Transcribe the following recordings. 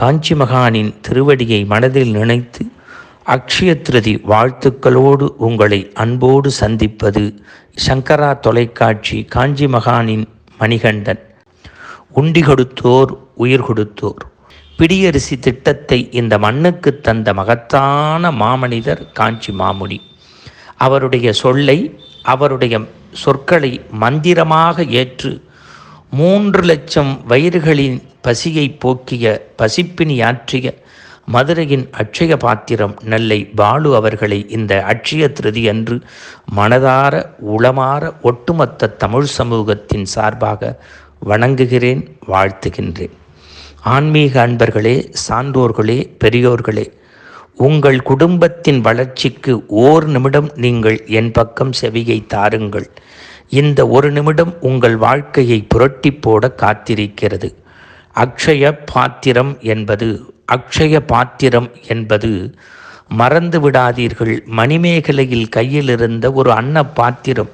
காஞ்சி மகானின் திருவடியை மனதில் நினைத்து அக்ஷயத்ருதி வாழ்த்துக்களோடு உங்களை அன்போடு சந்திப்பது சங்கரா தொலைக்காட்சி காஞ்சி மகானின் மணிகண்டன். உண்டி கொடுத்தோர் உயிர் கொடுத்தோர். பிடியரிசி திட்டத்தை இந்த மண்ணுக்கு தந்த மகத்தான மாமனிதர் காஞ்சி மாமுனி. அவருடைய சொல்லை அவருடைய சொற்களை மந்திரமாக ஏற்று மூன்று லட்சம் வயிறுகளின் பசியை போக்கிய பசிப்பினி ஆற்றிய மதுரையின் அட்சய பாத்திரம் நெல்லை பாலு அவர்களை இந்த அட்சய திருதி அன்று மனதார உளமாற ஒட்டுமொத்த தமிழ் சமூகத்தின் சார்பாக வணங்குகிறேன் வாழ்த்துகின்றேன். ஆன்மீக அன்பர்களே சான்றோர்களே பெரியோர்களே உங்கள் குடும்பத்தின் வளர்ச்சிக்கு ஓர் நிமிடம் நீங்கள் என் பக்கம் செவியை தாருங்கள். இந்த ஒரு நிமிடம் உங்கள் வாழ்க்கையை புரட்டி போட காத்திருக்கிறது. அக்ஷய பாத்திரம் என்பது அக்ஷய பாத்திரம் என்பது மறந்து விடாதீர்கள். மணிமேகலையில் கையில் இருந்த ஒரு அன்ன பாத்திரம்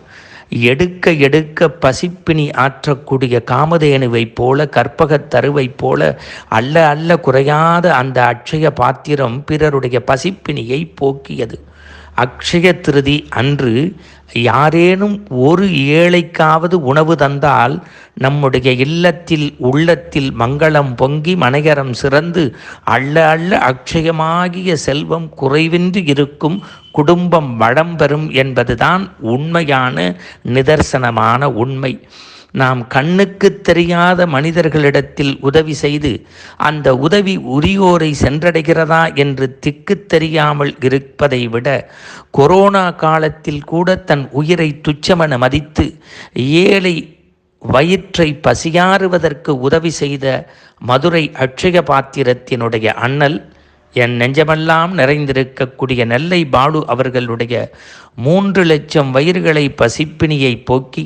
எடுக்க எடுக்க பசிப்பினி ஆற்றக்கூடிய காமதேனுவைப் போல கற்பகத் தருவைப் போல அல்ல அல்ல குறையாத அந்த அட்சய பாத்திரம் பிறருடைய பசிப்பினியை போக்கியது. அக்ஷய திருதி அன்று யாரேனும் ஒரு ஏழைக்காவது உணவு தந்தால் நம்முடைய இல்லத்தில் உள்ளத்தில் மங்களம் பொங்கி மனையரம் சிறந்து அள்ள அள்ள அக்ஷயமாகிய செல்வம் குறைவின்றி இருக்கும் குடும்பம் வளம் பெறும் என்பதுதான் உண்மையான நிதர்சனமான உண்மை. நாம் கண்ணுக்கு தெரியாத மனிதர்களிடத்தில் உதவி செய்து அந்த உதவி உரியோரை சென்றடைகிறதா என்று திக்கு தெரியாமல் இருப்பதை விட கொரோனா காலத்தில் கூட தன் உயிரை துச்சமென மதித்து ஏழை வயிற்றை பசியாறுவதற்கு உதவி செய்த மதுரை அட்சய பாத்திரத்தினுடைய அண்ணல் என் நெஞ்சமெல்லாம் நிறைந்திருக்கக்கூடிய நெல்லை பாலு அவர்களுடைய மூன்று லட்சம் வயிறுகளை பசிப்பினியை போக்கி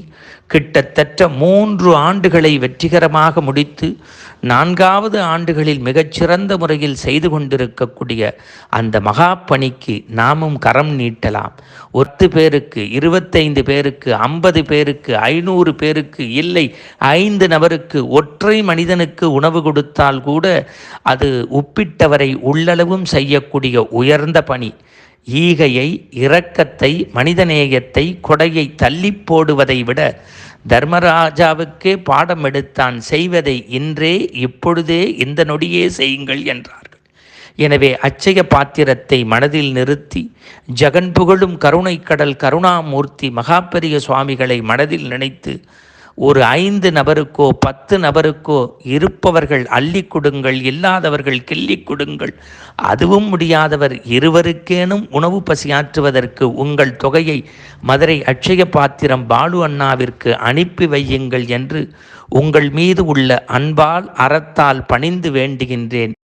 கிட்டத்தட்ட மூன்று ஆண்டுகளை வெற்றிகரமாக முடித்து நான்காவது ஆண்டுகளில் மிகச்சிறந்த முறையில் செய்து கொண்டிருக்கக்கூடிய அந்த மகா பணிக்கு நாமும் கரம் நீட்டலாம். ஒத்து பேருக்கு இருபத்தைந்து பேருக்கு ஐம்பது பேருக்கு ஐநூறு பேருக்கு இல்லை ஐந்து நபருக்கு ஒற்றை மனிதனுக்கு உணவு கொடுத்தால் கூட அது உப்பிட்டவரை உள்ளளவும் செய்யக்கூடிய உயர்ந்த பணி. ஈகையை இரக்கத்தை மனிதநேயத்தை கொடையை தள்ளி போடுவதை விட தர்மராஜாவுக்கே பாடம் எடுத்தான் செய்வதை இன்றே இப்பொழுதே இந்த நொடியே செய்யுங்கள் என்றார்கள். எனவே அச்சய பாத்திரத்தை மனதில் நிறுத்தி ஜெகன் புகழும் கருணை கடல் கருணாமூர்த்தி மகாபெரிய சுவாமிகளை மனதில் நினைத்து ஒரு ஐந்து நபருக்கோ பத்து நபருக்கோ இருப்பவர்கள் அள்ளி கொடுங்கள் இல்லாதவர்கள் கிள்ளி கொடுங்கள். அதுவும் முடியாதவர் இருவருக்கேனும் உணவு பசியாற்றுவதற்கு உங்கள் தொகையை மதுரை அட்சய பாத்திரம் பாலு அண்ணாவிற்கு அனுப்பி வையுங்கள் என்று உங்கள் மீது உள்ள அன்பால் அறத்தால் பணிந்து வேண்டுகின்றேன்.